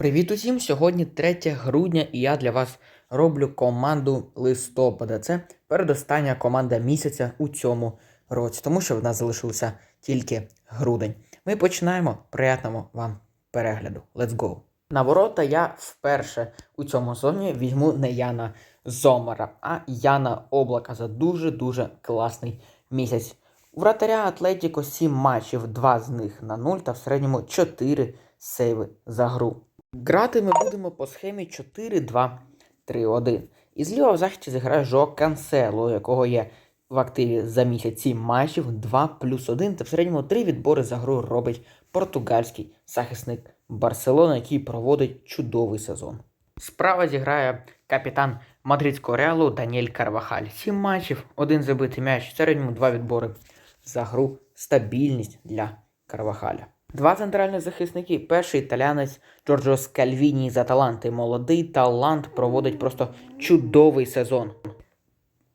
Привіт усім! Сьогодні 3 грудня і я для вас роблю команду листопада. Це передостання команда місяця у цьому році, тому що в нас залишився тільки грудень. Ми починаємо. Приятного вам перегляду. Let's go! На ворота я вперше у цьому сезоні візьму не Яна Зомера, а Яна Облака за дуже-дуже класний місяць. У вратаря Атлетіко 7 матчів, 2 з них на 0 та в середньому 4 сейви за гру. Грати ми будемо по схемі 4-2-3-1. І зліва в захисті зіграє Жо Кансело, якого є в активі за місяць 7 матчів, 2 плюс 1 та в середньому 3 відбори за гру робить португальський захисник Барселони, який проводить чудовий сезон. Справа зіграє капітан мадридського реалу Даніель Карвахаль. 7 матчів, один забитий м'яч, в середньому 2 відбори за гру. Стабільність для Карвахаля. Два центральних захисники. Перший італянець Джорджо Скальвіні з Аталанти. Молодий талант проводить просто чудовий сезон.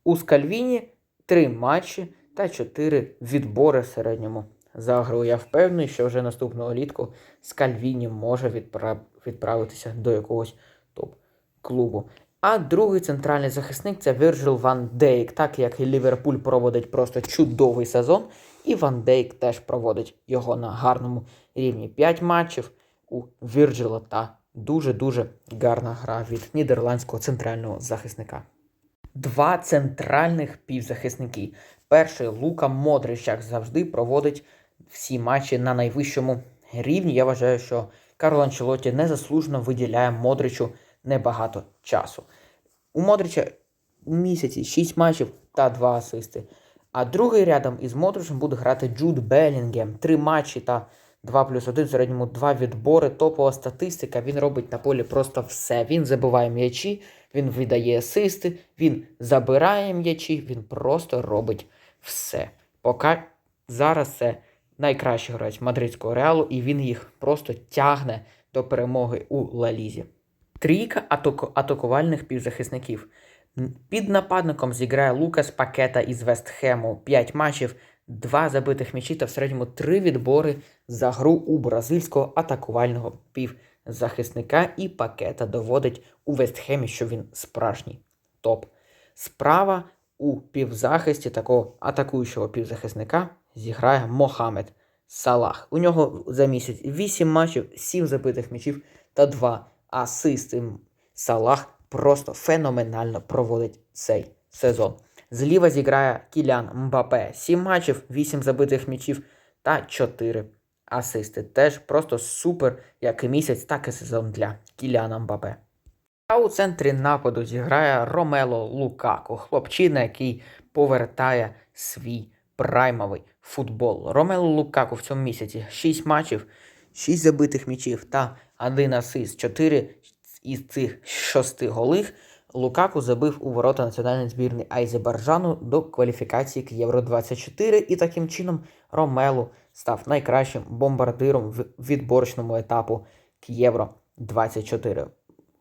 У Скальвіні три матчі та чотири відбори в середньому за гру. Я впевнений, що вже наступного літку Скальвіні може відправ... відправитися до якогось топ-клубу. А другий центральний захисник це Вірджил Ван Дейк, так як і Ліверпуль проводить просто чудовий сезон. І Ван Дейк теж проводить його на гарному рівні. 5 матчів у Вірджила та дуже-дуже гарна гра від нідерландського центрального захисника. Два центральних півзахисники. Перший Лука Модрич, як завжди, проводить всі матчі на найвищому рівні. Я вважаю, що Карло Анчелоті незаслужено виділяє Модричу небагато часу. У Модрича у місяці 6 матчів та 2 асисти. А другий рядом із Модричем буде грати Джуд Белінгем. Три матчі та 2 плюс 1, в середньому 2 відбори, топова статистика. Він робить на полі просто все. Він забиває м'ячі, він видає асисти, він забирає м'ячі, він просто робить все. Поки зараз це найкращий гравець мадридського реалу, і він їх просто тягне до перемоги у Лалізі. Трійка атаку- атакувальних півзахисників. Під нападником зіграє Лукас Пакета із Вестхему. 5 матчів, 2 забитих м'ячі та в середньому 3 відбори за гру у бразильського атакувального півзахисника. І пакета доводить у Вестхемі, що він справжній топ. Справа у півзахисті такого атакуючого півзахисника зіграє Мохамед Салах. У нього за місяць 8 матчів, 7 забитих м'ячів та 2 асисти. Салах просто феноменально проводить цей сезон. Зліва зіграє Кілян Мбапе. 7 матчів, 8 забитих м'ячів та 4 асисти. Теж просто супер як і місяць, так і сезон для Кіляна Мбапе. А у центрі нападу зіграє Ромело Лукако, хлопчина, який повертає свій праймовий футбол. Ромело Лукако в цьому місяці 6 матчів, 6 забитих м'ячів та 1 асист. 4 із цих 6 голих Лукаку забив у ворота національної збірної Азербайджану до кваліфікації к Євро 24 і таким чином Ромелу став найкращим бомбардиром в відборочному етапу к Євро 24.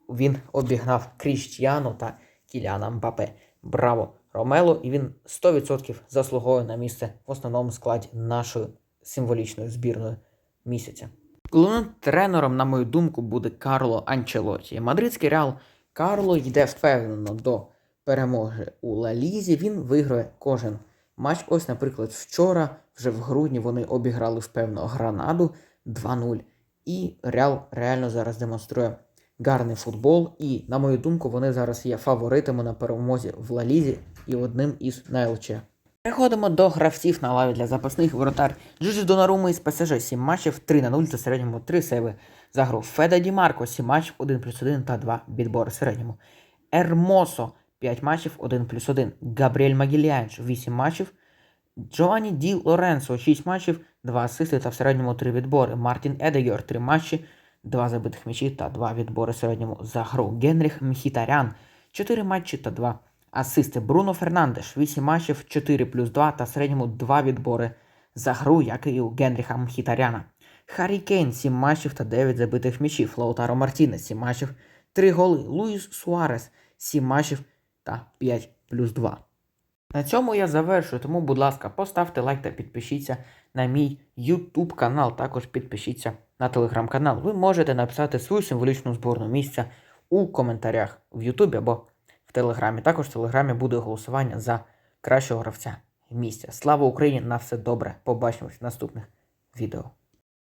Він обігнав Кріштіану та Кіляна Мбапе. Браво Ромело! І він 100% заслуговує на місце в основному складі нашої символічної збірної місяця. Головним тренером, на мою думку, буде Карло Анчелоті. Мадридський реал Карло йде впевнено до перемоги у Ла Лізі. Він виграє кожен матч. Ось, наприклад, вчора, вже в грудні, вони обіграли впевнено Гранаду 2-0. І Реал реально зараз демонструє гарний футбол. І, на мою думку, вони зараз є фаворитами на перемозі в Ла Лізі і одним із на ЛЧ. Переходимо до гравців на лаві для запасних воротар. Джиджи Донаруми із ПСЖ 7 матчів, 3 на 0 та середньому 3 сейви за гру. Феда Ді Марко 7 матчів, 1 плюс 1 та 2 відбори середньому. Ермосо 5 матчів, 1 плюс 1. Габріель Магілянч 8 матчів. Джованні Ді Лоренцо 6 матчів, 2 асисти та в середньому 3 відбори. Мартін Едегер 3 матчі, 2 забитих м'ячі та 2 відбори середньому за гру. Генріх Мхітарян 4 матчі та 2 асисти. Бруно Фернандеш 8 матчів, 4 плюс 2 та в середньому 2 відбори за гру, як і у Генріха Мхітаряна. Харі Кейн 7 матчів та 9 забитих м'ячів. Лаутаро Мартінес 7 матчів, 3 голи. Луїс Суарес 7 матчів та 5 плюс 2. На цьому я завершую, тому, будь ласка, поставте лайк та підпишіться на мій YouTube канал. Також підпишіться на телеграм-канал, ви можете написати свою символічну зборну місця у коментарях в Ютубі або Телеграмі. Також в Телеграмі буде голосування за кращого гравця місця. Слава Україні! На все добре! Побачимось в наступних відео.